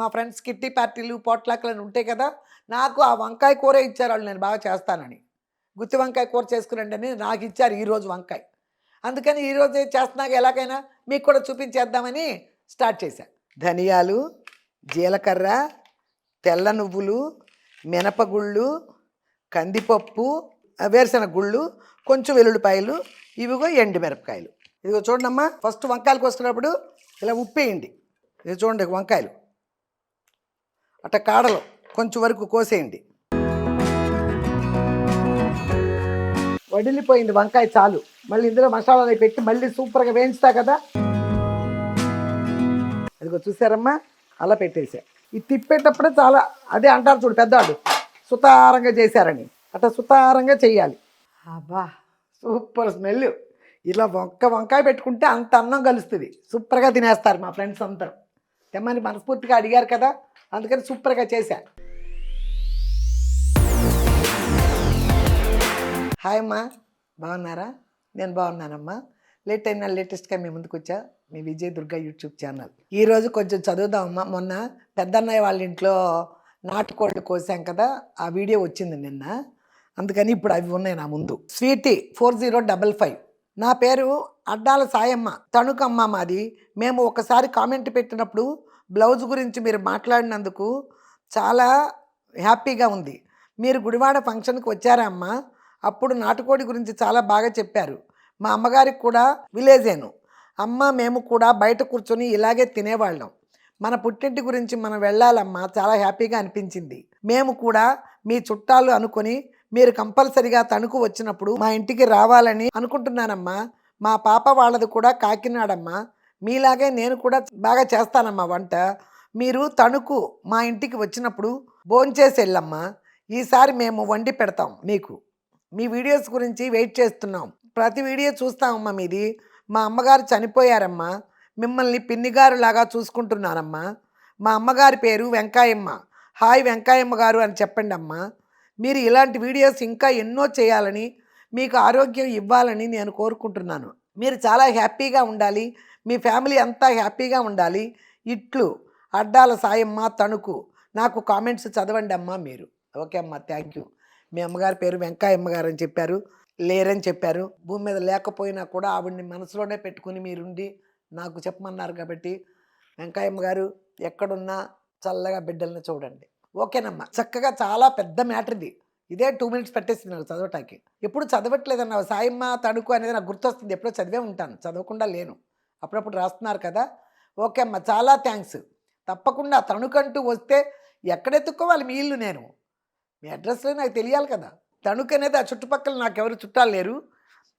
మా friends kitty పార్టీలు పోట్లాకలు ఉంటాయి కదా నాకు ఆ వంకాయ కూర ఇచ్చారు వాళ్ళు నేను బాగా చేస్తానని. గుత్తి వంకాయ కూర చేసుకురండి అని నాకు ఇచ్చారు ఈరోజు వంకాయ. అందుకని ఈరోజు చేస్తున్నాక ఎలాగైనా మీకు కూడా చూపించేద్దామని స్టార్ట్ చేశాను ధనియాలు జీలకర్ర తెల్ల నువ్వులు మినపగుళ్ళు కందిపప్పు ఆ, వేరుశెనగ గుళ్ళు కొంచెం వెల్లుల్లిపాయలు ఇవిగో ఎండు మిరపకాయలు ఇదిగో చూడమ్మా ఫస్ట్ వంకాయలు కోసుకున్నప్పుడు ఇలా ఉప్పేయండి. ఇది చూడండి వంకాయలు. అట్ట కాడలు కొంచెం వరకు కోసేయండి. వడిలిపోయింది వంకాయ చాలు. మళ్ళీ ఇందులో మసాలాలు పెట్టి మళ్ళీ సూపర్గా వేయించుతా కదా? అదిగో చూసారమ్మా? అలా పెట్టేసా. ఇది తిప్పేటప్పుడే చాలా అదే అంటారు చూడు పెద్దవాళ్ళు సుతారంగా చేశారని. అట్లా సుతారంగా చెయ్యాలి. అబ్బా సూపర్ స్మెల్ ఇలా వంక వంకాయ పెట్టుకుంటే అంత అన్నం కలుస్తుంది. సూపర్గా తినేస్తారు మా ఫ్రెండ్స్ అందరూ. తెమ్మని మనస్ఫూర్తిగా అడిగారు కదా అందుకని సూపర్గా చేశా. హాయ్ అమ్మా బాగున్నారా? నేను బాగున్నానమ్మా. లేట్ అయినా లేటెస్ట్గా మీ ముందుకు వచ్చా మీ విజయ్ దుర్గా యూట్యూబ్ ఛానల్. ఈరోజు కొంచెం చదువుదామమ్మా. మొన్న పెద్దన్నయ్య వాళ్ళ ఇంట్లో నాటుకోళ్ళు కోసాం కదా ఆ వీడియో వచ్చింది నిన్న. అందుకని ఇప్పుడు అవి ఉన్నాయి నా ముందు. Sweety four zero double five. నా పేరు అడ్డాల సాయమ్మ తణుకమ్మ మాది. మేము ఒకసారి కామెంట్ పెట్టినప్పుడు బ్లౌజ్ గురించి మీరు మాట్లాడినందుకు చాలా హ్యాపీగా ఉంది. మీరు గుడివాడ ఫంక్షన్కి వచ్చారా అమ్మ? అప్పుడు నాటుకోడి గురించి చాలా బాగా చెప్పారు. మా అమ్మగారికి కూడా విలేజేను. అమ్మ మేము కూడా బయట కూర్చొని ఇలాగే తినేవాళ్ళం. మన పుట్టింటి గురించి మనం వెళ్ళాలమ్మా చాలా హ్యాపీగా అనిపించింది. మేము కూడా మీ చుట్టాలు అనుకొని మీరు కంపల్సరిగా తణుకు వచ్చినప్పుడు మా ఇంటికి రావాలని అనుకుంటున్నానమ్మా. మా పాప వాళ్ళది కూడా కాకినాడమ్మా. మీలాగే నేను కూడా బాగా చేస్తానమ్మా వంట. మీరు తణుకు మా ఇంటికి వచ్చినప్పుడు భోంచేసి వెళ్ళమ్మా ఈసారి మేము వండి పెడతాం మీకు. మీ వీడియోస్ గురించి వెయిట్ చేస్తున్నాం. ప్రతి వీడియో చూస్తామమ్మా మీది. మా అమ్మగారు చనిపోయారమ్మా. మిమ్మల్ని పిన్నిగారులాగా చూసుకుంటున్నానమ్మా మా అమ్మగారి పేరు వెంకాయమ్మ. హాయ్ వెంకాయమ్మ గారు అని చెప్పండి అమ్మా మీరు ఇలాంటి వీడియోస్ ఇంకా ఎన్నో చేయాలని మీకు ఆరోగ్యం ఇవ్వాలని నేను కోరుకుంటున్నాను. మీరు చాలా హ్యాపీగా ఉండాలి. మీ ఫ్యామిలీ అంతా హ్యాపీగా ఉండాలి. ఇట్లు అడ్డాల సాయమ్మ తణుకు. నాకు కామెంట్స్ చదవండి అమ్మా మీరు. ఓకే అమ్మా థ్యాంక్ యూ. మీ అమ్మగారి పేరు వెంకాయమ్మ గారు అని చెప్పారు లేరని చెప్పారు. భూమి మీద లేకపోయినా కూడా ఆవిడ్ని మనసులోనే పెట్టుకుని మీరుండి నాకు చెప్పమన్నారు కాబట్టి వెంకాయమ్మ గారు ఎక్కడున్నా చల్లగా బిడ్డల్ని చూడండి. ఓకేనమ్మా. చక్కగా చాలా పెద్ద మ్యాటర్ ఇది. ఇదే టూ మినిట్స్ పెట్టేసింది నాకు చదవటానికి. ఎప్పుడు చదవట్లేదన్న సాయమ్మ తణుకు అనేది నాకు గుర్తొస్తుంది. ఎప్పుడో చదివే ఉంటాను. చదవకుండా లేను. అప్పుడప్పుడు రాస్తున్నారు కదా. ఓకే అమ్మా. చాలా థ్యాంక్స్ తప్పకుండా తణుకంటూ వస్తే ఎక్కడెత్తుకోవాలి మీ ఇల్లు నేను? మీ అడ్రస్లో నాకు తెలియాలి కదా. తణుకు అనేది ఆ చుట్టుపక్కల నాకు ఎవరు చుట్టాలు లేరు.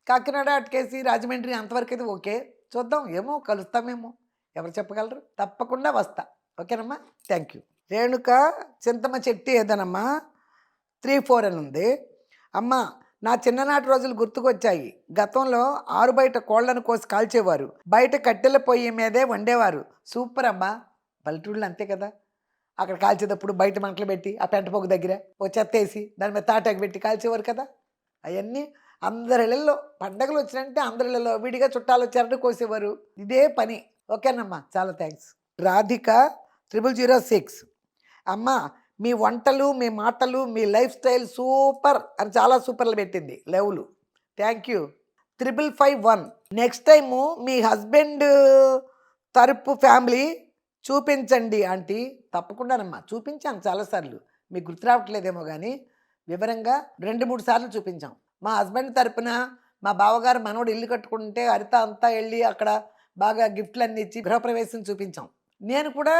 కాకినాడ అటుకేసి రాజమండ్రి అంతవరకు అయితే ఓకే. చూద్దాం. ఏమో కలుస్తామేమో. ఎవరు చెప్పగలరు? తప్పకుండా వస్తా. ఓకేనమ్మా. థ్యాంక్ యూ రేణుక చింతమ్మ చెట్టి ఏదనమ్మా? త్రీ ఫోర్ అని ఉంది. అమ్మ నా చిన్ననాటి రోజులు గుర్తుకొచ్చాయి. గతంలో ఆరు బయట కోళ్ళను కోసి కాల్చేవారు. బయట కట్టెల పొయ్యి మీదే వండేవారు. సూపర్ అమ్మా. పల్లెటూళ్ళు అంతే కదా. అక్కడ కాల్చేటప్పుడు బయట మంటలు పెట్టి ఆ పెంట పొగ దగ్గర ఓ చెత్త వేసి దాని మీద తాటాకు పెట్టి కాల్చేవారు కదా. అవన్నీ అందరిళ్ళల్లో పండగలు వచ్చినంటే అందరిళ్ళలో విడిగా చుట్టాలు వచ్చారంటే కోసేవారు. ఇదే పని. ఓకేనమ్మా. చాలా thanks. Radhika triple zero six అమ్మ మీ వంటలు మీ మాటలు మీ లైఫ్ స్టైల్ సూపర్ అని చాలా సూపర్లు పెట్టింది లెవ్లు. Thank you. Triple five one. Next time me husband తరపు ఫ్యామిలీ చూపించండి ఆంటీ. తప్పకుండానమ్మా చూపించాను చాలాసార్లు. మీకు గుర్తు రావట్లేదేమో కానీ వివరంగా రెండు మూడు సార్లు చూపించాం. మా హస్బెండ్ తరపున మా బావగారు మనోడు ఇల్లు కట్టుకుంటే హరిత అంతా వెళ్ళి అక్కడ బాగా గిఫ్ట్లు అన్ని ఇచ్చి గృహప్రవేశం చూపించాం. నేను కూడా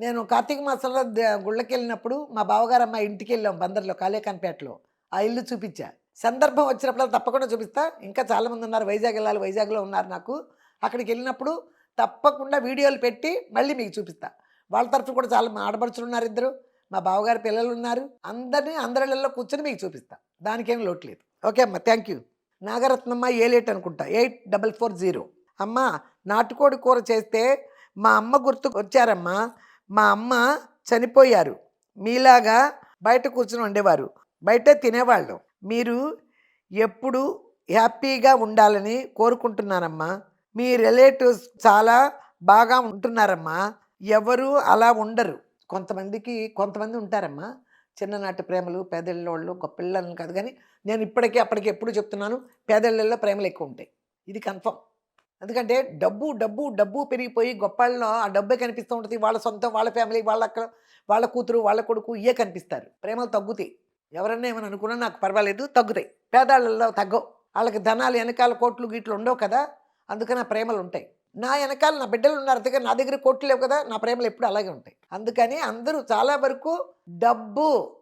నేను కార్తీక మాసంలో గుళ్ళకి వెళ్ళినప్పుడు మా బావగారు అమ్మ ఇంటికి వెళ్ళాం బందర్లో కాళేకాన్పేటలో ఆ ఇల్లు చూపించా. సందర్భం వచ్చినప్పుడు తప్పకుండా చూపిస్తా. ఇంకా చాలామంది ఉన్నారు వైజాగ్ వెళ్ళాలి వైజాగ్లో ఉన్నారు నాకు. అక్కడికి వెళ్ళినప్పుడు తప్పకుండా వీడియోలు పెట్టి మళ్ళీ మీకు చూపిస్తా. వాళ్ళ తరఫు కూడా చాలా మా ఆడపడుచులు ఉన్నారు ఇద్దరు. మా బావగారి పిల్లలు ఉన్నారు. అందరినీ అందరిళ్ళల్లో కూర్చొని మీకు చూపిస్తా. దానికేం లోటు లేదు. ఓకే అమ్మా థ్యాంక్ యూ నాగరత్నమ్మ ఏలేట్ అనుకుంటా. Eight double four zero. అమ్మ నాటుకోడి కూర చేస్తే మా అమ్మ గుర్తుకు వచ్చారమ్మా. మా అమ్మ చనిపోయారు. మీలాగా బయట కూర్చుని ఉండేవారు. బయటే తినేవాళ్ళం. మీరు ఎప్పుడు హ్యాపీగా ఉండాలని కోరుకుంటున్నారమ్మా. మీ రిలేటివ్స్ చాలా బాగా ఉంటున్నారమ్మా. ఎవరు అలా ఉండరు. కొంతమందికి కొంతమంది ఉంటారమ్మా. చిన్ననాటి ప్రేమలు పేదళ్ళోళ్ళు గొప్ప పిల్లలను కాదు కానీ నేను ఇప్పటికీ అప్పటికి ఎప్పుడు చెప్తున్నాను పేదళ్ళల్లో ప్రేమలు ఎక్కువ ఉంటాయి. ఇది కన్ఫర్మ్. ఎందుకంటే డబ్బు డబ్బు డబ్బు పెరిగిపోయి గొప్పల్లో ఆ డబ్బే కనిపిస్తూ ఉంటుంది. వాళ్ళ సొంతం వాళ్ళ ఫ్యామిలీ వాళ్ళ అక్కడ వాళ్ళ కూతురు వాళ్ళ కొడుకు ఇవే కనిపిస్తారు. ప్రేమలు తగ్గుతాయి. ఎవరన్నా ఏమని అనుకున్నా నాకు పర్వాలేదు తగ్గుతాయి. పేదాళ్ళల్లో తగ్గవు. వాళ్ళకి ధనాలు వెనకాల కోట్లు గీట్లు ఉండవు కదా. అందుకని ఆ ప్రేమలు ఉంటాయి. నా వెనకాల నా బిడ్డలు ఉన్నారు. అందుకని నా దగ్గర కోట్లు లేవు కదా. నా ప్రేమలు ఎప్పుడు అలాగే ఉంటాయి. అందుకని అందరూ చాలా వరకు డబ్బు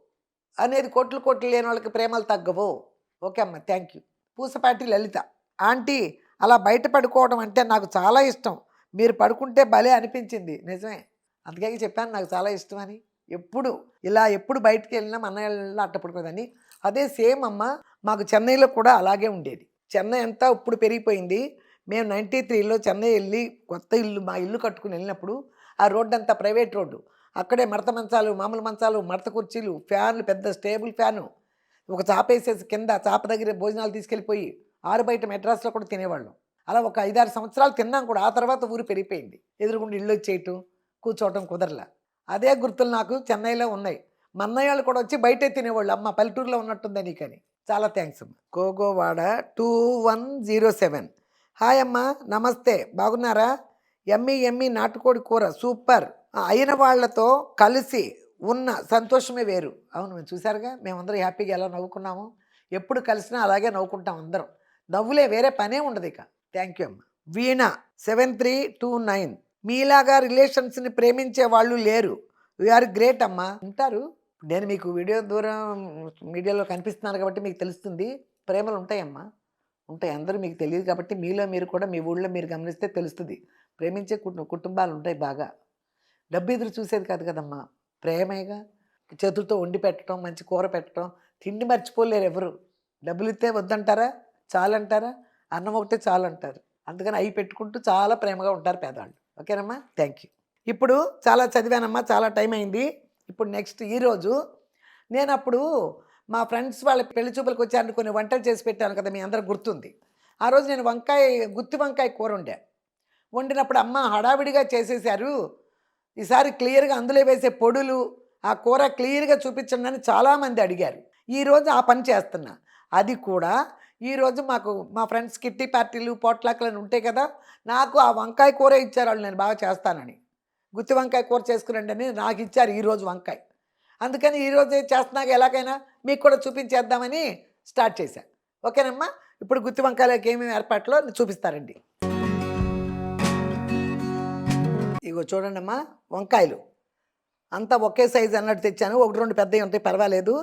అనేది కోట్లు కోట్లు లేని వాళ్ళకి ప్రేమలు తగ్గవు. ఓకే అమ్మ. Thank you. Pusapati Lalitha. Aunty అలా బయట పడుకోవడం అంటే నాకు చాలా ఇష్టం. మీరు పడుకుంటే భలే అనిపించింది. నిజమే. అందుకే చెప్పాను నాకు చాలా ఇష్టం అని. ఎప్పుడు ఇలా ఎప్పుడు బయటికి వెళ్ళినా మన అన్నయ్యలో అట్ట పడుకోదని. అదే సేమ్ అమ్మ మాకు చెన్నైలో కూడా అలాగే ఉండేది. చెన్నై అంతా ఇప్పుడు పెరిగిపోయింది. మేము నైంటీ త్రీలో చెన్నై వెళ్ళి కొత్త ఇల్లు మా ఇల్లు కట్టుకుని వెళ్ళినప్పుడు ఆ రోడ్డు అంతా ప్రైవేట్ రోడ్డు. అక్కడే మడత మంచాలు మామూలు మంచాలు మడత కుర్చీలు ఫ్యాన్లు పెద్ద స్టేబుల్ ఫ్యాను. ఒక చాప వేసేసి కింద చాప దగ్గర భోజనాలు తీసుకెళ్ళిపోయి ఆరు బయట మెడ్రాస్లో కూడా తినేవాళ్ళం. అలా ఒక ఐదారు సంవత్సరాలు తిన్నాం కూడా ఆ తర్వాత ఊరు పెరిగిపోయింది. ఎదురుగుండి ఇల్లు వచ్చేయటం కూర్చోవటం కుదరలా. అదే గుర్తులు నాకు చెన్నైలో ఉన్నాయి. మన్నయ్యాళ్ళు వాళ్ళు కూడా వచ్చి బయటే తినేవాళ్ళు. అమ్మ పల్లెటూరులో ఉన్నట్టుందని నీకని. చాలా థ్యాంక్స్ అమ్మ. Kogovada two one zero seven. Hi అమ్మ నమస్తే. బాగున్నారా? ఎమ్మి ఎమ్మి నాటుకోడి కూర. సూపర్. అయిన వాళ్ళతో కలిసి ఉన్న సంతోషమే వేరు. అవును మేము చూసారుగా మేమందరం హ్యాపీగా ఎలా నవ్వుకున్నాము? ఎప్పుడు కలిసినా అలాగే నవ్వుకుంటాం అందరం. నవ్వులే వేరే పనే ఉండదు ఇక. థ్యాంక్ యూ అమ్మ. Veena seven three two nine మీలాగా రిలేషన్స్ని ప్రేమించే వాళ్ళు లేరు. వీఆర్ గ్రేట్ అమ్మా. ఉంటారు. నేను మీకు వీడియో దూరం మీడియాలో కనిపిస్తున్నాను కాబట్టి మీకు తెలుస్తుంది. ప్రేమలు ఉంటాయమ్మా ఉంటాయి. అందరూ మీకు తెలియదు కాబట్టి మీలో మీరు కూడా మీ ఊళ్ళో మీరు గమనిస్తే తెలుస్తుంది. ప్రేమించే కుటు కుటుంబాలు ఉంటాయి బాగా. డబ్బు ఎదురు చూసేది కాదు కదమ్మా. ప్రేమేగా. చేతులతో వండి పెట్టడం మంచి కూర పెట్టడం తిండి మర్చిపోలేరు ఎవరు. డబ్బులు ఇస్తే వద్దంటారా? చాలంటారా? అన్నం ఒకటే చాలంటారు. అందుకని అవి పెట్టుకుంటూ చాలా ప్రేమగా ఉంటారు పేదవాళ్ళు. ఓకేనమ్మా? థ్యాంక్ యూ ఇప్పుడు చాలా చదివానమ్మా చాలా టైం అయింది. ఇప్పుడు నెక్స్ట్ ఈరోజు నేను అప్పుడు మా ఫ్రెండ్స్ వాళ్ళ పెళ్ళి చూపులకు వచ్చారని కొన్ని వంటలు చేసి పెట్టాను కదా మీ అందరూ గుర్తుంది. ఆ రోజు నేను వంకాయ గుత్తి వంకాయ కూర వండా. వండినప్పుడు అమ్మ హడావిడిగా చేసేసారు ఈసారి క్లియర్గా అందులో వేసే పొడులు ఆ కూర క్లియర్గా చూపించండి అని చాలామంది అడిగారు. ఈరోజు ఆ పని చేస్తున్నా. అది కూడా ఈరోజు మాకు మా ఫ్రెండ్స్ కిట్టి పార్టీలు పోట్లాకలు ఉంటాయి కదా నాకు ఆ వంకాయ కూర ఇచ్చారు వాళ్ళు నేను బాగా చేస్తానని. గుత్తి వంకాయ కూర చేసుకునండి అని నాకు ఇచ్చారు ఈరోజు వంకాయ. అందుకని ఈరోజు చేస్తున్నాక ఎలాగైనా మీకు కూడా చూపించేద్దామని స్టార్ట్ చేశాను ఓకేనమ్మా? ఇప్పుడు గుత్తి వంకాయలకు ఏమేమి ఏర్పాట్లో చూపిస్తారండి. ఇగో చూడండి అమ్మా వంకాయలు. అంతా ఒకే సైజు అన్నట్టు తెచ్చాను. ఒకటి రెండు పెద్దవి ఉంటాయి పర్వాలేదు.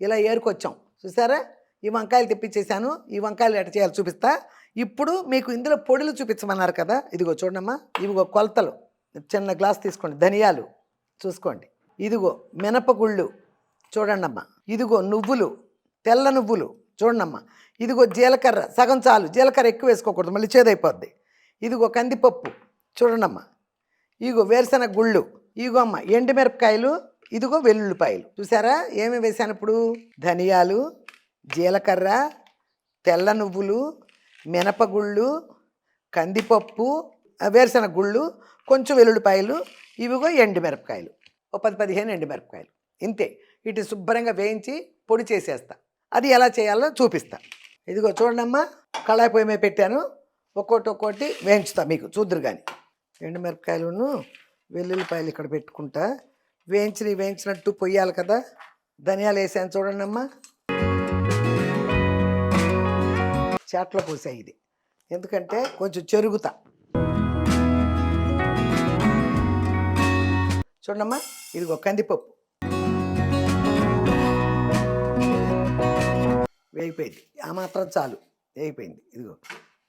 ఇలా ఏరుకొచ్చాం. చూసారా? ఈ వంకాయలు తెప్పించేసాను ఈ వంకాయలు ఎట చేయాలి చూపిస్తా. ఇప్పుడు మీకు ఇందులో పొడులు చూపించమన్నారు కదా ఇదిగో చూడమ్మా ఇదిగో కొలతలు. చిన్న గ్లాస్ తీసుకోండి ధనియాలు చూసుకోండి. ఇదిగో మినపగుళ్ళు చూడండమ్మా ఇదిగో నువ్వులు తెల్ల నువ్వులు చూడండమ్మా. ఇదిగో జీలకర్ర సగం చాలు జీలకర్ర ఎక్కువ వేసుకోకూడదు మళ్ళీ చేదైపోద్ది. ఇదిగో కందిపప్పు చూడండమ్మా. ఇగో వేరుశనగ గుళ్ళు ఇగో అమ్మ ఎండుమిరపకాయలు ఇదిగో వెల్లుల్లిపాయలు. చూసారా? ఏమి వేసాను ఇప్పుడు? ధనియాలు జీలకర్ర తెల్ల నువ్వులు మినపగుళ్ళు కందిపప్పు ఆ, వేరుశనగ గుళ్ళు కొంచెం వెల్లుల్లిపాయలు ఇవిగో ఎండుమిరపకాయలు. ఓ పది పదిహేను ఎండుమిరపకాయలు. ఇంతే. ఇటు శుభ్రంగా వేయించి పొడి చేసేస్తా. అది ఎలా చేయాలో చూపిస్తా. ఇదిగో చూడండమ్మా కళాయి పొయ్యి మీద పెట్టాను. ఒక్కోటి ఒక్కోటి వేయించుతా మీకు చూద్దరు కానీ ఎండుమిరపకాయలును వెల్లుల్లిపాయలు ఇక్కడ పెట్టుకుంటా. వేయించిన వేయించినట్టు పొయ్యాలి కదా. ధనియాలు వేసాను చూడండి అమ్మా చాట్లో పోసాయి ఇది. ఎందుకంటే కొంచెం చెరుగుతా. చూడమ్మా ఇదిగో కందిపప్పు. వేగిపోయింది. ఆ మాత్రం చాలు. వేగిపోయింది. ఇదిగో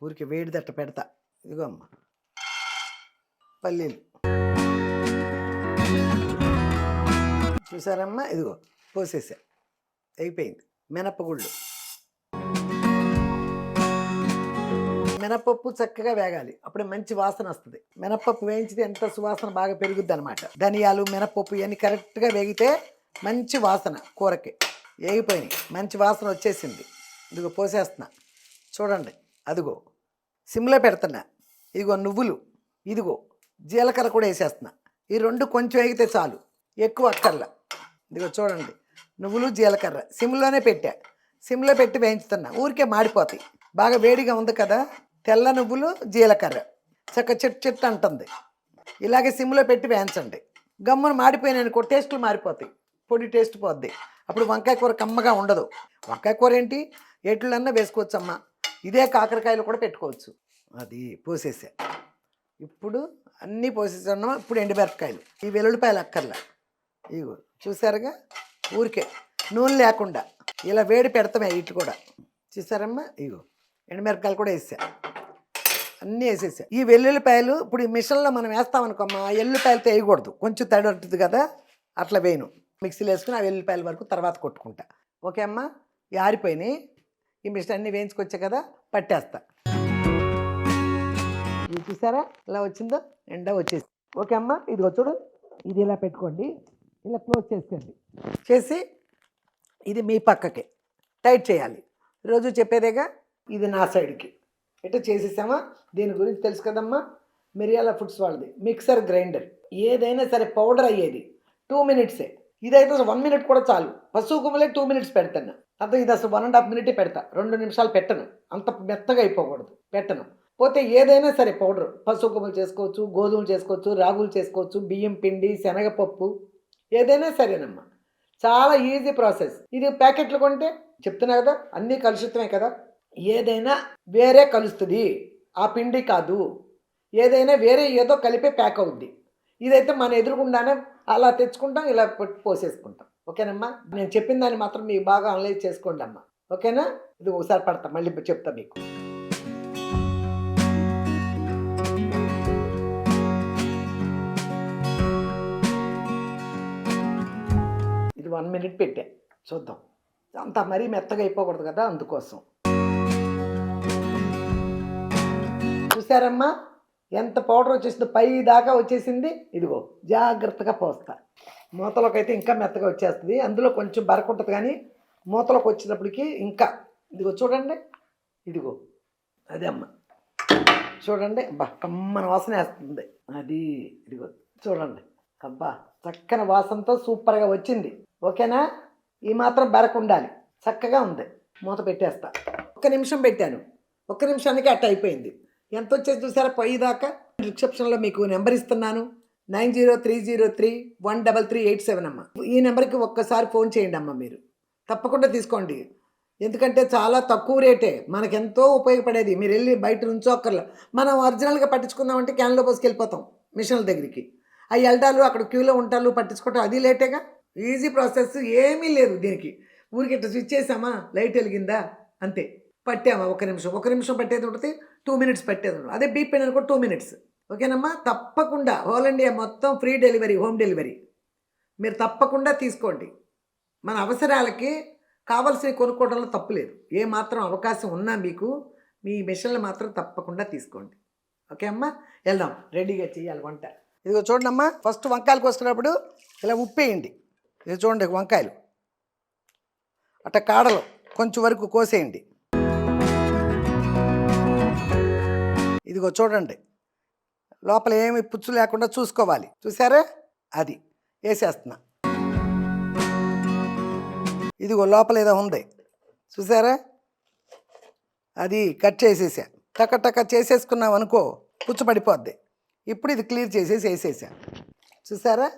ఊరికి వేడి దట్ట పెడతా. ఇదిగో అమ్మ. పల్లీలు. చూసారమ్మా? ఇదిగో పోసేసా. అయిపోయింది మినపగుళ్ళు మినపప్పు చక్కగా వేగాలి. అప్పుడే మంచి వాసన వస్తుంది. మినపప్పు వేయించితే ఎంత సువాసన బాగా పెరుగుద్ది అనమాట ధనియాలు మినపప్పు ఇవన్నీ కరెక్ట్గా వేగితే మంచి వాసన కూరకి. వేగిపోయినాయి మంచి వాసన వచ్చేసింది. ఇదిగో పోసేస్తున్నా. చూడండి. అదిగో. సిమ్లో పెడుతున్నా. ఇదిగో నువ్వులు. ఇదిగో. జీలకర్ర కూడా వేసేస్తున్నా. ఈ రెండు కొంచెం వేగితే చాలు. ఎక్కువ అక్కర్ల. ఇదిగో చూడండి. నువ్వులు జీలకర్ర. సిమ్లోనే పెట్టా. సిమ్లో పెట్టి వేయించుతున్నా. ఊరికే మాడిపోతాయి. బాగా వేడిగా ఉంది కదా? తెల్ల నువ్వులు జీలకర్ర. చక్క చెట్టు చెట్టు అంటుంది. ఇలాగే సిమ్లో పెట్టి వేయించండి. గమ్మున మాడిపోయినాయి అనుకో టేస్టులు మారిపోతాయి. పొడి టేస్ట్ పోద్ది. అప్పుడు వంకాయ కూర కమ్మగా ఉండదు. వంకాయ కూర ఏంటి? ఎట్లన్నా వేసుకోవచ్చు అమ్మ ఇదే కాకరకాయలు కూడా పెట్టుకోవచ్చు. అది పోసేసా. ఇప్పుడు అన్నీ పోసేసాను ఇప్పుడు ఎండుమిరపకాయలు. ఈ వెల్లుల్లిపాయలు అక్కర్లా. ఇగో చూసారుగా? ఊరికే. నూనె లేకుండా. ఇలా వేడి పెడతామే ఇటు కూడా. చూసారమ్మా? ఇగో ఎండుమిరపకాయలు కూడా వేసా. అన్నీ వేసేసా. ఈ వెల్లుల్లిపాయలు ఇప్పుడు ఈ మిషన్లో మనం వేస్తామనుకోమ్మా ఎల్లుపాయలతో వేయకూడదు కొంచెం తడి ఉంటుంది కదా అట్లా వేయను. మిక్సీలో వేసుకుని ఆ వెల్లుల్లిపాయల వరకు తర్వాత కొట్టుకుంటా. ఓకే అమ్మా? ఈ ఆరిపోయినాయి. ఈ మిషన్ అన్నీ వేయించుకొచ్చా కదా పట్టేస్తా. చూసారా? ఇలా వచ్చిందో? ఎండ వచ్చేసి. ఓకే అమ్మా ఇదిగో చూడు. ఇది ఇలా పెట్టుకోండి. ఇలా క్లోజ్ చేసుకోండి. చేసి ఇది మీ పక్కకి. టైట్ చేయాలి. రోజు చెప్పేదేగా? ఇది నా సైడ్కి. ఎట్లా చేసేసామా? దీని గురించి తెలుసు కదమ్మా. మిరియాల ఫుడ్స్ వాళ్ళది. Mixer grinder. ఏదైనా సరే పౌడర్ అయ్యేది. టూ మినిట్సే. ఇదైతే అసలు వన్ మినిట్ కూడా చాలు. పశువు కుమ్మలే టూ మినిట్స్ పెడతాను. అంత ఇది అసలు వన్ అండ్ హాఫ్ మినిటే పెడతా. రెండు నిమిషాలు పెట్టను. అంత మెత్తగా అయిపోకూడదు. పెట్టను. పోతే ఏదైనా సరే పౌడర్. పశువు కొమ్మలు చేసుకోవచ్చు గోధుమలు చేసుకోవచ్చు రాగులు చేసుకోవచ్చు బియ్యం పిండి శనగపప్పు. ఏదైనా సరేనమ్మా. చాలా ఈజీ ప్రాసెస్. ఇది ప్యాకెట్లు కొంటే చెప్తున్నా కదా అన్నీ కలుషితమే కదా. ఏదైనా వేరే కలుస్తుంది. ఆ పిండి కాదు. ఏదైనా వేరే ఏదో కలిపే ప్యాక్ అవుద్ది. ఇదైతే మన ఎదురుగుండానే అలా తెచ్చుకుంటాం ఇలా పెట్టి పోసేసుకుంటాం. ఓకేనమ్మా? నేను చెప్పిన దాన్ని మాత్రం మీకు బాగా అనలైజ్ చేసుకోండి అమ్మా. ఓకేనా? ఇది ఒకసారి పడతా మళ్ళీ చెప్తా మీకు. ఇది వన్ మినిట్ పెట్టా. చూద్దాం. అంత మరీ మెత్తగా అయిపోకూడదు కదా అందుకోసం. చూసారమ్మా ఎంత పౌడర్ వచ్చేసిందో పై దాకా వచ్చేసింది. ఇదిగో జాగ్రత్తగా పోస్తా. మూతలోకి అయితే ఇంకా మెత్తగా వచ్చేస్తుంది. అందులో కొంచెం బరకు ఉంటుంది కానీ మూతలోకి వచ్చినప్పటికీ ఇంకా. ఇదిగో చూడండి. ఇదిగో అదే అమ్మ. చూడండి. అబ్బా కమ్మన వాసన వేస్తుంది. అది ఇదిగో చూడండి. అబ్బా చక్కని వాసనతో సూపర్గా వచ్చింది. ఓకేనా? ఈ మాత్రం బెరకు ఉండాలి. చక్కగా ఉంది. మూత పెట్టేస్తా. ఒక్క నిమిషం పెట్టాను. ఒక్క నిమిషానికి అట్ట అయిపోయింది. ఎంత వచ్చేసి చూసారా పోయేదాకా రిసెప్షన్లో మీకు నెంబర్ ఇస్తున్నాను. Nine zero three zero three one double three eight seven అమ్మ. ఈ నెంబర్కి ఒక్కసారి ఫోన్ చేయండి అమ్మ మీరు. తప్పకుండా తీసుకోండి. ఎందుకంటే చాలా తక్కువ రేటే. మనకెంతో ఉపయోగపడేది. మీరు వెళ్ళి బయట నుంచో మనం ఒరిజినల్గా పట్టించుకుందామంటే క్యాన్లో పోసుకెళ్ళిపోతాం మిషన్ల దగ్గరికి. ఆ ఎల్డాలు అక్కడ క్యూలో ఉంటాలు పట్టించుకోవటం అది లేటేగా? ఈజీ ప్రాసెస్ ఏమీ లేదు దీనికి. ఊరికి ఇట్లా స్విచ్ చేసామా? లైట్ వెలిగిందా? అంతే. పట్టామా ఒక నిమిషం. ఒక నిమిషం పట్టేది ఉంటుంది టూ మినిట్స్ పట్టేది ఉంటుంది. అదే బీప్ పెయిన్ అనుకో టూ మినిట్స్ ఓకేనమ్మా? తప్పకుండా హోల్ ఇండియా మొత్తం ఫ్రీ డెలివరీ హోమ్ డెలివరీ మీరు తప్పకుండా తీసుకోండి. మన అవసరాలకి కావాల్సినవి కొనుక్కోవడంలో తప్పులేదు ఏ మాత్రం అవకాశం ఉన్నా మీకు మీ మిషన్లు మాత్రం తప్పకుండా తీసుకోండి. ఓకే అమ్మా వెళ్దాం. రెడీగా చేయాలి వంట. ఇదిగో చూడండి అమ్మా ఫస్ట్ వంకాయలు కోసుకున్నప్పుడు ఇలా ఉప్పేయండి. ఇది చూడండి వంకాయలు. అట్ట కాడలు కొంచెం వరకు కోసేయండి. ఇదిగో చూడండి. లోపల ఏమి పుచ్చు లేకుండా చూసుకోవాలి. చూసారా అది. వేసేస్తున్నా. ఇదిగో లోపల ఏదో ఉంది. చూసారా అది కట్ చేసేసా. టక టక చేసేసుకున్నాం అనుకో పుచ్చు పడిపోద్ది. ఇప్పుడు ఇది క్లియర్ చేసేసి వేసేసా. చూసారా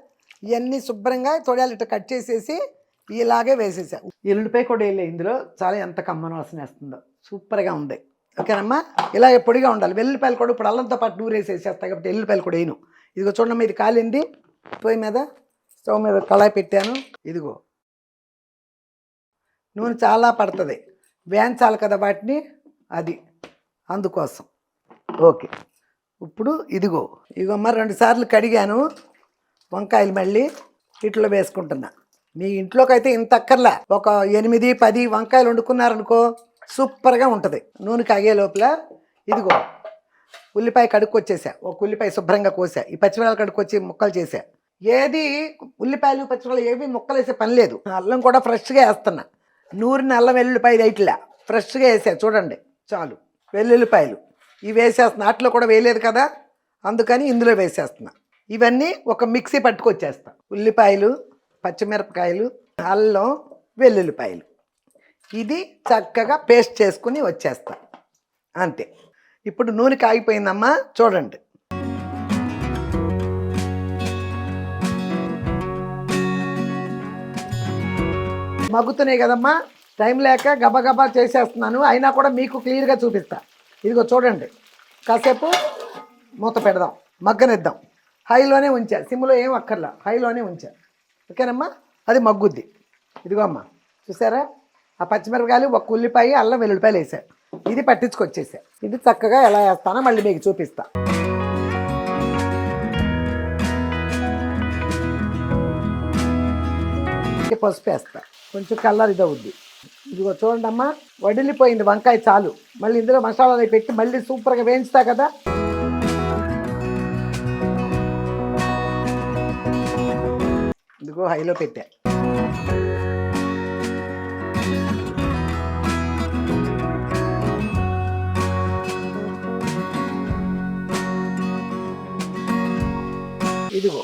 ఇవన్నీ శుభ్రంగా తొడాలు ఇట్లా కట్ చేసేసి ఇలాగే వేసేసా. ఎల్లుడిపై కూడా వెళ్ళే ఇందులో. చాలా ఎంత కమ్మన వాసన వేస్తుందో. సూపర్గా ఉంది. ఓకేనమ్మా? ఇలా పొడిగా ఉండాలి. వెల్లిపాయలు కూడా ఇప్పుడు అల్లంతో పాటు నూరేసేసేస్తాయి కాబట్టి వెల్లిపాయలు కూడా వేయను. ఇదిగో చూడమ్మా ఇది కాలింది. పొయ్యి మీద స్టవ్ మీద కళాయి పెట్టాను. ఇదిగో. నూనె చాలా పడుతుంది. వేయించాలి కదా వాటిని? అది. అందుకోసం. ఓకే. ఇప్పుడు ఇదిగో. ఇదిగో అమ్మ రెండు సార్లు కడిగాను. వంకాయలు మళ్ళీ ఇట్లో వేసుకుంటున్నా. మీ ఇంట్లోకి అయితే ఇంత అక్కర్లా. ఒక ఎనిమిది పది వంకాయలు వండుకున్నారనుకో సూపర్గా ఉంటుంది. నూనె కాగే లోపల ఇదిగో ఉల్లిపాయ కడుక్కొచ్చేసా. ఒక ఉల్లిపాయ శుభ్రంగా కోసా. ఈ పచ్చిమిరపకాయలు కడుక్కొచ్చి ముక్కలు చేసా. ఏది? ఉల్లిపాయలు పచ్చిమిరపకాయలు ఏవి ముక్కలు వేసే పని లేదు. అల్లం కూడా ఫ్రెష్గా వేస్తున్నా. నూరిన అల్లం వెల్లుల్లిపాయ వేయట్లా ఫ్రెష్గా వేసా. చూడండి. చాలు. వెల్లుల్లిపాయలు. ఇవి వేసేస్తున్నా. అట్లా కూడా వేయలేదు కదా? అందుకని ఇందులో వేసేస్తున్నా. ఇవన్నీ ఒక మిక్సీ పట్టుకొచ్చేస్తా. ఉల్లిపాయలు పచ్చిమిరపకాయలు అల్లం వెల్లుల్లిపాయలు. ఇది చక్కగా పేస్ట్ చేసుకుని వచ్చేస్తా. అంతే. ఇప్పుడు నూనె కాగిపోయిందమ్మా. చూడండి. మగ్గుతున్నాయి కదమ్మా. టైం లేక గబగబా చేసేస్తున్నాను. అయినా కూడా మీకు క్లియర్గా చూపిస్తా. ఇదిగో చూడండి. కాసేపు మూత పెడదాం. మగ్గనిద్దాం. హైలోనే ఉంచా. సిమ్లో ఏం అక్కర్లా. హైలోనే ఉంచా. ఓకేనమ్మా? అది మగ్గుద్ది. ఇదిగో అమ్మా. చూసారా? ఆ పచ్చిమిరపకాయలు ఒక ఉల్లిపాయ అల్లం వెల్లుల్లిపాయలు వేసాను ఇది పట్టించుకొచ్చేసా. ఇది చక్కగా ఎలా వేస్తానో మళ్ళీ మీకు చూపిస్తా. పసుపు వేస్తా. కొంచెం కలర్ ఇది అవుద్ది ఇదిగో చూడండి అమ్మా వడిలిపోయింది వంకాయ చాలు. మళ్ళీ ఇందులో మసాలాలు పెట్టి మళ్ళీ సూపర్గా వేయించుతా కదా. ఇదిగో హైలో పెట్టా. ఇదిగో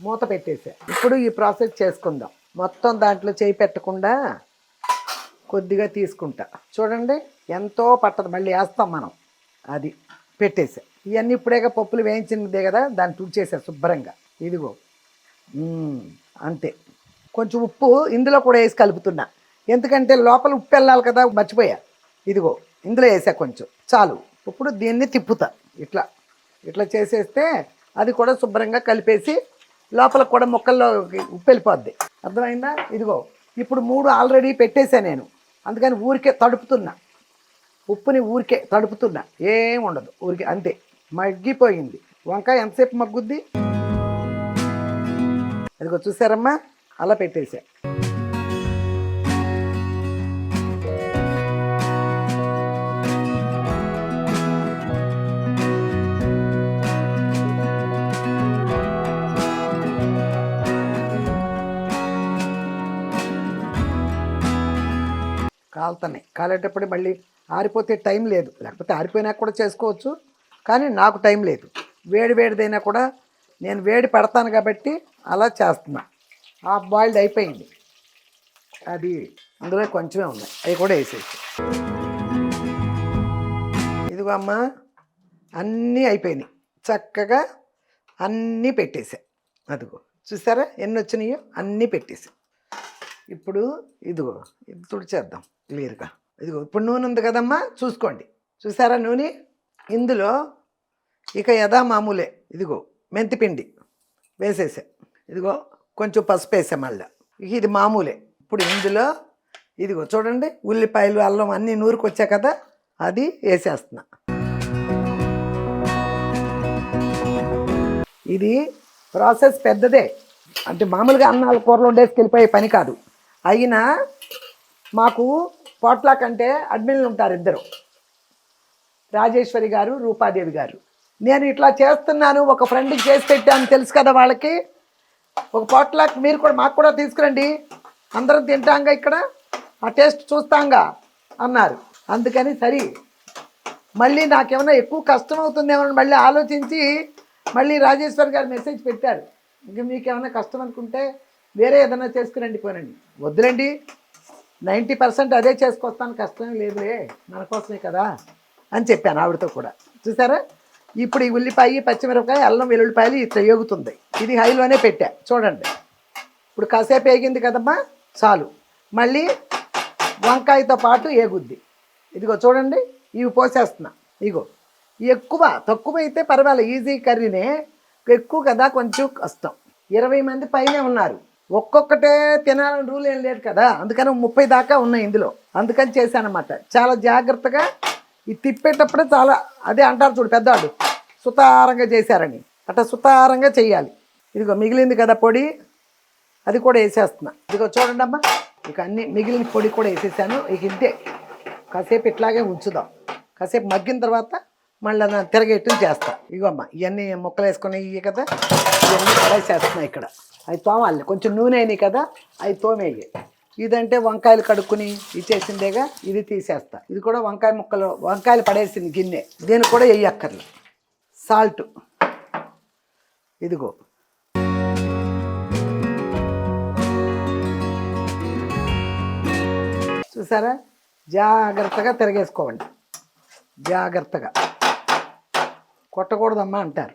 మూత పెట్టేసా. ఇప్పుడు ఈ ప్రాసెస్ చేసుకుందాం. మొత్తం దాంట్లో చేయి పెట్టకుండా కొద్దిగా తీసుకుంటా. చూడండి ఎంతో పట్టదు. మళ్ళీ వేస్తాం మనం. అది పెట్టేసా. ఇవన్నీ ఇప్పుడేగా పప్పులు వేయించినదే కదా దాన్ని తుడిచేసా శుభ్రంగా. ఇదిగో. అంతే. కొంచెం ఉప్పు ఇందులో కూడా వేసి కలుపుతున్నా. ఎందుకంటే లోపల ఉప్పు వెళ్ళాలి కదా మర్చిపోయా. ఇదిగో ఇందులో వేసా కొంచెం. చాలు. ఇప్పుడు దీన్ని తిప్పుతా. ఇట్లా. ఇట్లా చేసేస్తే అది కూడా శుభ్రంగా కలిపేసి లోపల కూడా ముక్కల్లో ఉప్పు వెళ్ళిపోద్ది అర్థమైందా? ఇదిగో ఇప్పుడు మూడు ఆల్రెడీ పెట్టేశాను నేను. అందుకని ఊరికే తడుపుతున్నా. ఉప్పుని ఊరికే తడుపుతున్నా. ఏం ఉండదు. ఊరికే అంతే. మగ్గిపోయింది. వంకాయ ఎంతసేపు మగ్గుద్ది? అదిగో చూసారమ్మా? అలా పెట్టేశా. కాలుతున్నాయి కాలేటప్పుడు మళ్ళీ ఆరిపోతే టైం లేదు. లేకపోతే ఆరిపోయినా కూడా చేసుకోవచ్చు కానీ నాకు టైం లేదు. వేడి వేడిదైనా కూడా నేను వేడి పెడతాను కాబట్టి అలా చేస్తున్నా. హాఫ్ బాయిల్డ్ అయిపోయింది. అది అందులో కొంచెమే ఉన్నాయి అవి కూడా వేసేసి ఇదిగో అమ్మా అన్నీ అయిపోయినాయి. చక్కగా అన్నీ పెట్టేసా. అదిగో చూసారా? ఎన్ని వచ్చినాయో అన్నీ పెట్టేసా. ఇప్పుడు ఇదిగో ఇది తుడిచేద్దాం. క్లియర్గా. ఇదిగో ఇప్పుడు నూనె ఉంది కదమ్మా? చూసుకోండి. చూసారా నూనె? ఇందులో ఇక యథా మామూలే. ఇదిగో మెంతిపిండి వేసేసా. ఇదిగో కొంచెం పసుపు వేసా మళ్ళీ. ఇది మామూలే. ఇప్పుడు ఇందులో ఇదిగో చూడండి ఉల్లిపాయలు అల్లం అన్నీ నూరుకొచ్చా కదా? అది వేసేస్తున్నా. ఇది ప్రాసెస్ పెద్దదే. అంటే మామూలుగా అన్నాలు కూరలు వండేసి వెళ్ళిపోయే పని కాదు. అయినా మాకు పోట్లాక్ అంటే అడ్మిన్లు ఉంటారు ఇద్దరు. రాజేశ్వరి గారు రూపాదేవి గారు. నేను ఇట్లా చేస్తున్నాను ఒక ఫ్రెండ్కి చేసి పెట్టాను తెలుసు కదా వాళ్ళకి? ఒక పోట్లాక్ మీరు కూడా మాకు కూడా తీసుకురండి. అందరం తింటాంగా ఇక్కడ? ఆ టేస్ట్ చూస్తాంగా అన్నారు. అందుకని సరే. మళ్ళీ నాకేమైనా ఎక్కువ కష్టం అవుతుందేమో అని మళ్ళీ ఆలోచించి మళ్ళీ రాజేశ్వర్ గారు మెసేజ్ పెట్టారు. ఇంక మీకేమైనా కష్టం అనుకుంటే వేరే ఏదైనా చేసుకురండి పోనండి. వద్దులండి. నైంటీ పర్సెంట్ అదే చేసుకొస్తాను కష్టం లేదులే మన కోసమే కదా అని చెప్పాను ఆవిడతో కూడా. చూసారా? ఇప్పుడు ఈ ఉల్లిపాయ పచ్చిమిరపకాయ అల్లం వెల్లుల్లిపాయలు ఇట్లా ఏగుతుంది ఇది హైలోనే పెట్టా. చూడండి. ఇప్పుడు కాసేపు ఏగింది కదమ్మా చాలు. మళ్ళీ వంకాయతో పాటు ఏగుద్ది. ఇదిగో చూడండి ఇవి పోసేస్తున్నా. ఇగో. ఎక్కువ తక్కువ అయితే పర్వాలేదు. ఈజీ కర్రీనే ఎక్కువ కదా కొంచెం కష్టం. ఇరవై మంది పైనే ఉన్నారు. ఒక్కొక్కటే తినాలని రూల్ ఏం లేదు కదా. అందుకని ముప్పై దాకా ఉన్నాయి ఇందులో. అందుకని చేశానమాట చాలా జాగ్రత్తగా ఇది తిప్పేటప్పుడే చాలా అదే అంటారు చూడు పెద్దవాడు సుతారంగా చేశారని. అట్లా సుతారంగా చేయాలి. ఇదిగో మిగిలింది కదా పొడి అది కూడా వేసేస్తున్నా. ఇదిగో చూడండి అమ్మా ఇక అన్ని మిగిలిన పొడి కూడా వేసేసాను. ఇక ఇంతే. కాసేపు ఇట్లాగే ఉంచుదాం. కాసేపు మగ్గిన తర్వాత మళ్ళీ నా తిరగేట్టు చేస్తా. ఇగో అమ్మ ఇవన్నీ ముక్కలు వేసుకుని ఇవి కదా ఇవన్నీ పడేసేస్తున్నాయి ఇక్కడ. అవి తోమాలి. కొంచెం నూనె అయినాయి కదా అవి తోమేయి. ఇదంటే వంకాయలు కడుక్కుని ఇచ్చేసిందేగా ఇది తీసేస్తా. ఇది కూడా వంకాయ ముక్కలు వంకాయలు పడేసింది గిన్నె. దీనికి కూడా వేయక్కర్లే సాల్ట్. ఇదిగో. చూసారా? జాగ్రత్తగా తిరగేసుకోవండి. జాగ్రత్తగా. కొట్టకూడదమ్మా అంటారు.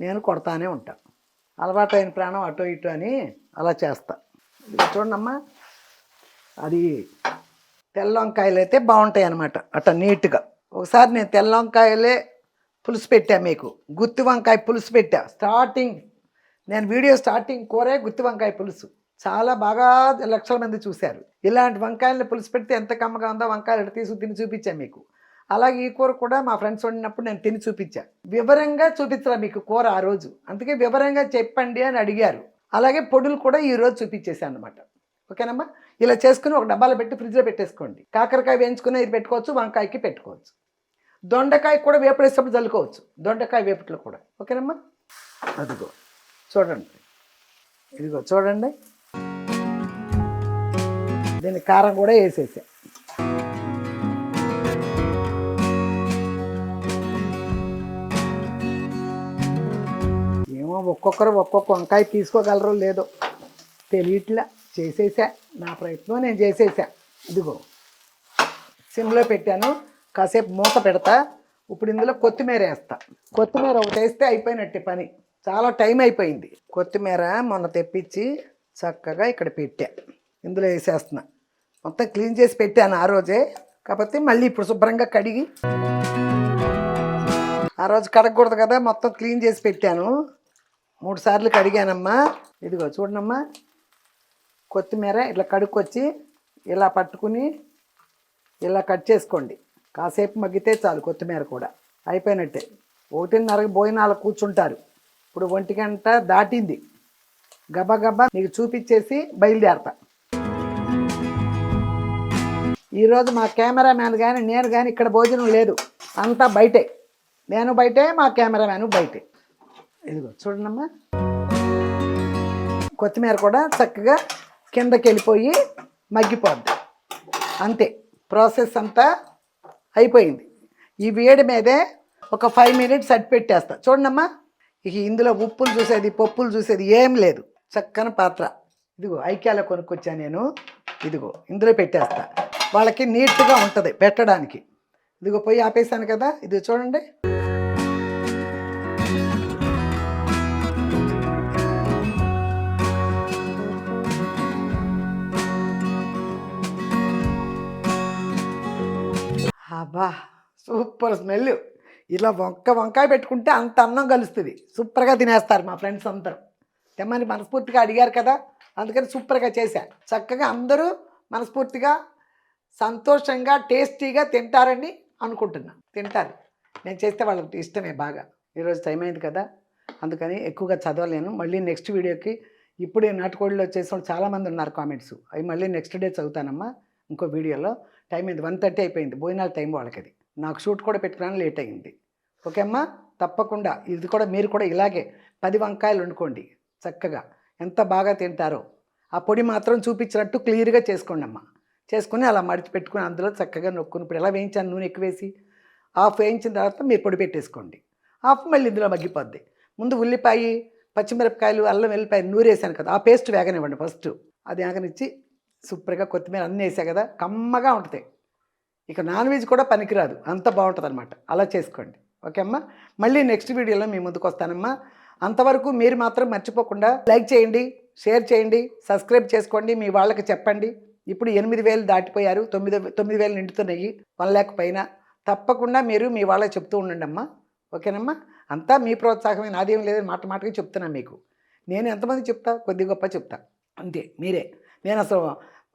నేను కొడతానే ఉంటాను అలవాటైన ప్రాణం అటో ఇటో అని అలా చేస్తా. చూడమ్మా అది తెల్ల వంకాయలు అయితే బాగుంటాయి అన్నమాట. అట్ట నీట్గా. ఒకసారి నేను తెల్ల వంకాయలే పులుసు పెట్టా మీకు. గుత్తి వంకాయ పులుసు పెట్టా. స్టార్టింగ్ నేను వీడియో స్టార్టింగ్ కూరే గుత్తి వంకాయ పులుసు. చాలా బాగా లక్షల మంది చూశారు. ఇలాంటి వంకాయలను పులుసు పెడితే ఎంత కమ్మగా ఉందో వంకాయలు ఎట్ట తీసి తిని చూపించాను మీకు. అలాగే ఈ కూర కూడా మా ఫ్రెండ్స్ వండినప్పుడు నేను తిని చూపించా. వివరంగా చూపించరా మీకు కూర ఆ రోజు. అందుకే వివరంగా చెప్పండి అని అడిగారు. అలాగే పొడులు కూడా ఈరోజు చూపించేసాను అనమాట ఓకేనమ్మా? ఇలా చేసుకుని ఒక డబ్బాలో పెట్టి ఫ్రిడ్జ్లో పెట్టేసుకోండి. కాకరకాయ వేయించుకుని ఇది పెట్టుకోవచ్చు వంకాయకి పెట్టుకోవచ్చు. దొండకాయ కూడా వేపడేసినప్పుడు చల్లుకోవచ్చు. దొండకాయ వేపట్లో కూడా. ఓకేనమ్మా? అదిగో. చూడండి. ఇదిగో చూడండి. దీన్ని కారం కూడా వేసేసా. ఒక్కొక్కరు ఒక్కొక్క వంకాయ తీసుకోగలరో లేదో తెలియట్లా చేసేసా. నా ప్రయత్నం నేను చేసేసా. ఇదిగో సిమ్లో పెట్టాను. కాసేపు మూత పెడతా. ఇప్పుడు ఇందులో కొత్తిమీర వేస్తా. కొత్తిమీర ఒకటి వేస్తే అయిపోయినట్టే పని. చాలా టైం అయిపోయింది. కొత్తిమీర మొన్న తెప్పించి చక్కగా ఇక్కడ పెట్టా. ఇందులో వేసేస్తున్నా. మొత్తం క్లీన్ చేసి పెట్టాను ఆ రోజే. కాకపోతే మళ్ళీ ఇప్పుడు శుభ్రంగా కడిగి ఆ రోజు కడగకూడదు కదా మొత్తం క్లీన్ చేసి పెట్టాను. మూడు సార్లు కడిగానమ్మా. ఇదిగో చూడనమ్మా. కొత్తిమీర ఇట్లా కడుక్కొచ్చి ఇలా పట్టుకుని ఇలా కట్ చేసుకోండి. కాసేపు మగ్గితే చాలు కొత్తిమీర కూడా. అయిపోయినట్టే. ఒకటిన్నరకు భోజనాలు కూర్చుంటారు. ఇప్పుడు ఒంటి గంట దాటింది. గబగబా గబా మీకు చూపించేసి బయలుదేరతా. ఈరోజు మా కెమెరామ్యాన్ కానీ నేను కానీ ఇక్కడ భోజనం లేదు. అంతా బయటే. నేను బయటే మా కెమెరామ్యాన్ బయటే. ఇదిగో చూడండమ్మా కొత్తిమీర కూడా చక్కగా కిందకి వెళ్ళిపోయి మగ్గిపోద్ది. అంతే ప్రాసెస్ అంతా అయిపోయింది. ఈ వేడి మీదే ఒక ఫైవ్ మినిట్స్ అట్టి పెట్టేస్తా. చూడండమ్మా ఇక ఇందులో ఉప్పులు చూసేది పప్పులు చూసేది ఏం లేదు. చక్కని పాత్ర. ఇదిగో ఐక్యాలో కొనుక్కొచ్చా నేను. ఇదిగో ఇందులో పెట్టేస్తా. వాళ్ళకి నీట్గా ఉంటుంది పెట్టడానికి. ఇదిగో పోయి ఆపేసాను కదా. ఇది చూడండి. అబ్బా సూపర్ స్మెల్. ఇలా వంక వంకాయ పెట్టుకుంటే అంత అన్నం కలుస్తుంది. సూపర్గా తినేస్తారు మా ఫ్రెండ్స్ అందరూ. తెమ్మని మనస్ఫూర్తిగా అడిగారు కదా అందుకని సూపర్గా చేశా. చక్కగా అందరూ మనస్ఫూర్తిగా సంతోషంగా టేస్టీగా తింటారని అనుకుంటున్నా. తింటారు. నేను చేస్తే వాళ్ళకి ఇష్టమే బాగా. ఈరోజు టైం అయింది కదా అందుకని ఎక్కువగా చదవలేను. మళ్ళీ నెక్స్ట్ వీడియోకి ఇప్పుడే నాటుకోడిలో చేసిన వాళ్ళు చాలామంది ఉన్నారు కామెంట్స్ అవి మళ్ళీ నెక్స్ట్ డే చదువుతానమ్మా ఇంకో వీడియోలో. టైం అయింది. వన్ థర్టీ అయిపోయింది. భోజనాల టైం వాళ్ళకి అది నాకు షూట్ కూడా పెట్టుకున్నాను లేట్ అయింది. ఓకే అమ్మా తప్పకుండా. ఇది కూడా మీరు కూడా ఇలాగే పది వంకాయలు వండుకోండి చక్కగా. ఎంత బాగా తింటారో. ఆ పొడి మాత్రం చూపించినట్టు క్లియర్గా చేసుకోండి అమ్మా. చేసుకుని అలా మడిచి పెట్టుకుని అందులో చక్కగా నొక్కుని ఇప్పుడు ఎలా వేయించాను నూనె ఎక్కువ వేసి? హాఫ్ వేయించిన తర్వాత మీరు పొడి పెట్టేసుకోండి. హాఫ్ మళ్ళీ ఇందులో మగ్గిపోద్ది. ముందు ఉల్లిపాయ పచ్చిమిరపకాయలు అల్లం వెల్లిపాయ నూరేసాను కదా. ఆ పేస్ట్ వేగనివ్వండి ఫస్ట్. అది వేగనిచ్చి సూపర్గా కొత్తిమీర అన్నీ వేసా కదా కమ్మగా ఉంటుంది. ఇక నాన్ వెజ్ కూడా పనికిరాదు అంత బాగుంటుంది అనమాట అలా చేసుకోండి. ఓకే అమ్మా? మళ్ళీ నెక్స్ట్ వీడియోలో మీ ముందుకు వస్తానమ్మా. అంతవరకు మీరు మాత్రం మర్చిపోకుండా లైక్ చేయండి షేర్ చేయండి సబ్స్క్రైబ్ చేసుకోండి మీ వాళ్ళకి చెప్పండి. ఇప్పుడు ఎనిమిది వేలు దాటిపోయారు తొమ్మిది తొమ్మిది వేలు నిండుతున్నాయి వన్ ల్యాక్ పైన. తప్పకుండా మీరు మీ వాళ్ళకి చెప్తూ ఉండండి అమ్మా. ఓకేనమ్మా? అంతా మీ ప్రోత్సాహమే నాదేం లేదని మాట మాటకి చెప్తున్నాను మీకు. నేను ఎంతమంది చెప్తా? కొద్ది గొప్ప చెప్తా. అంతే మీరే. నేను అసలు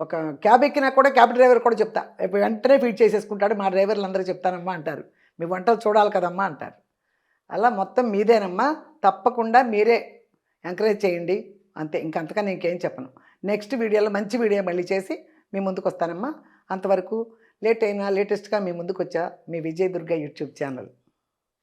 ఒక క్యాబ్ ఎక్కినా కూడా క్యాబ్ డ్రైవర్ కూడా చెప్తా. ఇప్పుడు వెంటనే ఫీడ్ చేసేసుకుంటాడు మా డ్రైవర్లు అందరూ చెప్తానమ్మా అంటారు. మీ వంటలు చూడాలి కదమ్మా అంటారు. అలా మొత్తం మీదేనమ్మా తప్పకుండా మీరే ఎంకరేజ్ చేయండి. అంతే ఇంకంతకన్నా ఇంకేం చెప్పను. నెక్స్ట్ వీడియోలో మంచి వీడియో మళ్ళీ చేసి మీ ముందుకు వస్తానమ్మా. అంతవరకు లేట్ అయినా లేటెస్ట్గా మీ ముందుకు వచ్చా మీ విజయదుర్గా యూట్యూబ్ ఛానల్.